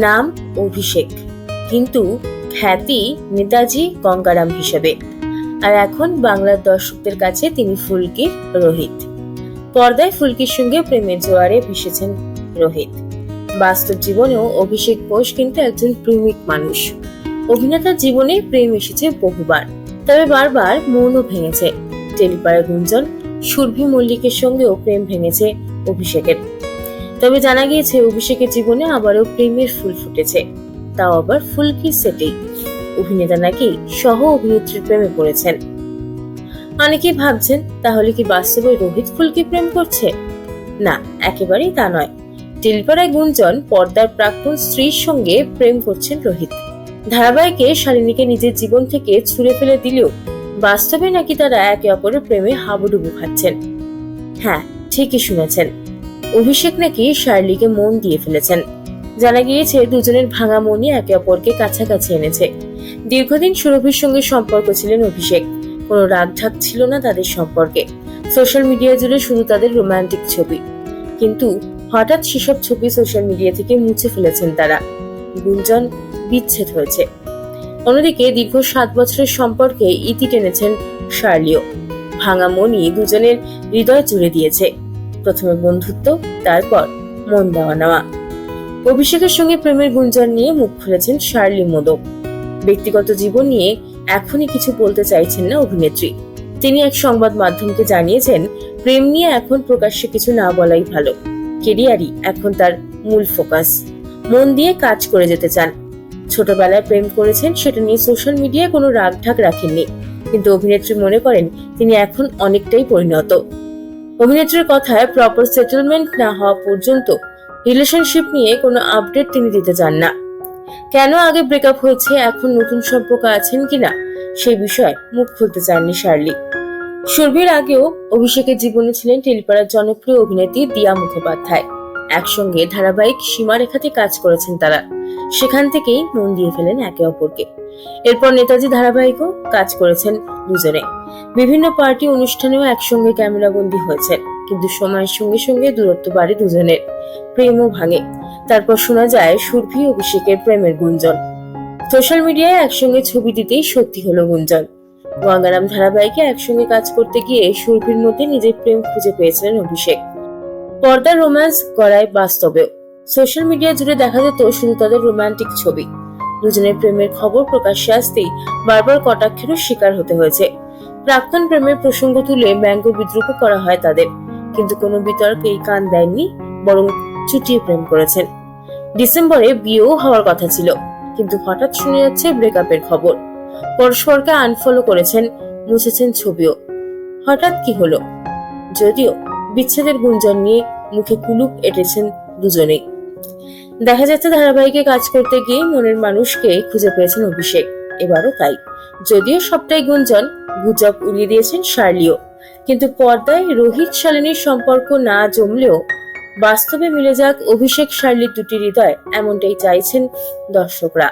নাম অভিষেক। কিন্তু খ্যাতি নেতাজি গঙ্গারাম হিসেবে। আর এখন বাংলার দর্শকদের কাছে তিনি ফুলকির রোহিত। পর্দায় ফুলকির সঙ্গে প্রেমের জোয়ারে ভেসেছেন রোহিত। বাস্তব জীবনেও অভিষেক ঘোষ কিন্তু একজন প্রেমিক মানুষ। অভিনেতার জীবনে প্রেম এসেছে বহুবার। তবে বারবার মনও ভেঙেছে। টেলিপাড়ার গুঞ্জন, সুরভি মল্লিকের সঙ্গেও প্রেম ভেঙেছে অভিষেকের। তবে জানা গিয়েছে, অভিষেকের জীবনে আবারও প্রেমের ফুল ফুটেছে। তাও আবার ফুলকি সেটেই। অভিনেতা নাকি সহ অভিনেত্রীর প্রেমে পড়েছেন। অনেকেই ভাবছেন, তাহলে কি বাস্তবে রোহিত ফুলকি প্রেম করছে? না, একেবারেই তা নয়। টেলিপাড়ায় গুঞ্জন, পর্দার প্রাক্তন স্ত্রীর সঙ্গে প্রেম করছেন রোহিত। ধারাবাহিকে শালিনীকে নিজের জীবন থেকে ছুঁড়ে ফেলে দিলেও বাস্তবে নাকি তারা একে অপরের প্রেমে হাবুডুবু খাচ্ছেন। হ্যাঁ ঠিকই শুনেছেন। অভিষেক নাকি শার্লিকে মন দিয়ে ফেলেছেন। জানা গিয়েছে, দুজনের ভাঙা মনই একে অপরকে কাছাকাছি এনেছে। দীর্ঘদিন সুরভির সঙ্গে সম্পর্ক ছিলেন অভিষেক। কোনো রাগঢাক ছিল না তাদের সম্পর্কে। সোশ্যাল মিডিয়া জুড়ে শুধু তাদের রোমান্টিক ছবি। কিন্তু হঠাৎ সেসব ছবি সোশ্যাল মিডিয়া থেকে মুছে ফেলেছেন তারা। গুঞ্জন বিচ্ছেদ হয়েছে। অন্যদিকে দীর্ঘ সাত বছরের সম্পর্কে ইতি টেনেছেন শার্লিও। ভাঙা মনই দুজনের হৃদয় জুড়ে দিয়েছে। প্রথমে বন্ধুত্ব, তারপর মন দেওয়া নেওয়া। অভিষেকের সঙ্গে প্রেমের গুঞ্জন নিয়ে মুখ খুলেছেন শার্লি মোদক ব্যক্তিগত জীবন নিয়ে এখনই কিছু বলতে চাইছেন না অভিনেত্রী। তিনি এক সংবাদ মাধ্যমকে জানিয়েছেন, প্রেম নিয়ে এখন প্রকাশ্যে কিছু না বলাই ভালো। কেরিয়ারই এখন তার মূল ফোকাস। মন দিয়ে কাজ করে যেতে চান। ছোটবেলায় প্রেম করেছেন সেটা নিয়ে সোশ্যাল মিডিয়ায় কোনো রাগঢাক রাখেননি। কিন্তু অভিনেত্রী মনে করেন, তিনি এখন অনেকটাই পরিণত। অভিনেত্রীর কথায় প্রপার সেটেলমেন্ট না হওয়া পর্যন্ত রিলেশনশিপ নিয়ে কোনো আপডেট তিনি দিতে চান না। কেন আগে ব্রেকআপ হয়েছে, এখন নতুন সম্পর্ক আছেন কিনা, সে বিষয়ে মুখ খুলতে চাননি শার্লি। সুরভির আগেও অভিষেকের জীবনে ছিলেন টেলিপাড়ার জনপ্রিয় অভিনেত্রী দিয়া মুখোপাধ্যায়। একসঙ্গে ধারাবাহিক সীমারেখাতে কাজ করেছেন তারা। সেখান থেকেই মন দিয়ে ফেলেন একে অপরকে। এরপর নেতাজি ধারাবাহিকও কাজ করেছেন দুজনে। বিভিন্ন পার্টি অনুষ্ঠানেও একসঙ্গে ক্যামেরাবন্দি হয়েছেন, কিন্তু সময়ের সঙ্গে সঙ্গে দূরত্ব বাড়ে দুজনের। প্রেমও ভাঙে। তারপর শোনা যায় সুরভি অভিষেকের প্রেমের গুঞ্জন। সোশ্যাল মিডিয়ায় একসঙ্গে ছবি দিতেই সত্যি হলো গুঞ্জন। গঙ্গারাম ধারাবাহিকে একসঙ্গে কাজ করতে গিয়ে সুরভির মধ্যে নিজের প্রেম খুঁজে পেয়েছিলেন অভিষেক। পর্দার রোম্যান্স করায় বাস্তবেও সোশ্যাল মিডিয়া জুড়ে দেখা যেত শুধু তাদের রোমান্টিক ছবি। দুজনের প্রেমের খবর প্রকাশ্যে আসতেই বারবার কটাক্ষেরও শিকার হতে হয়েছে। প্রাক্তন প্রেমের প্রসঙ্গ তুলে ব্যঙ্গ বিদ্রুপ করা হয় তাদের। কিন্তু কোনো বিতর্কেই কান দেননি বরং চুটিয়ে প্রেম করেছেন। ডিসেম্বরে বিয়েও হওয়ার কথা ছিল, কিন্তু হঠাৎ শুনে যাচ্ছে ব্রেকআপের খবর। পরস্পরকে আনফলো করেছেন, মুছেছেন ছবিও। হঠাৎ কি হলো? যদিও বিচ্ছেদের গুঞ্জন নিয়ে মুখে কুলুপ এঁটেছেন দুজনেই। দেখা যাচ্ছে ধারাবাহিকে কাজ করতে গিয়ে মনের মানুষকে খুঁজে পেয়েছেন অভিষেক। এবারও তাই। যদিও সবটাই গুঞ্জন, গুজব উড়িয়ে দিয়েছেন শার্লিও। কিন্তু পর্দায় রোহিত শালিনীর সম্পর্ক না জমলেও বাস্তবে মিলে যাক অভিষেক শার্লির দুটি হৃদয় এমনটাই চাইছেন দর্শকরা।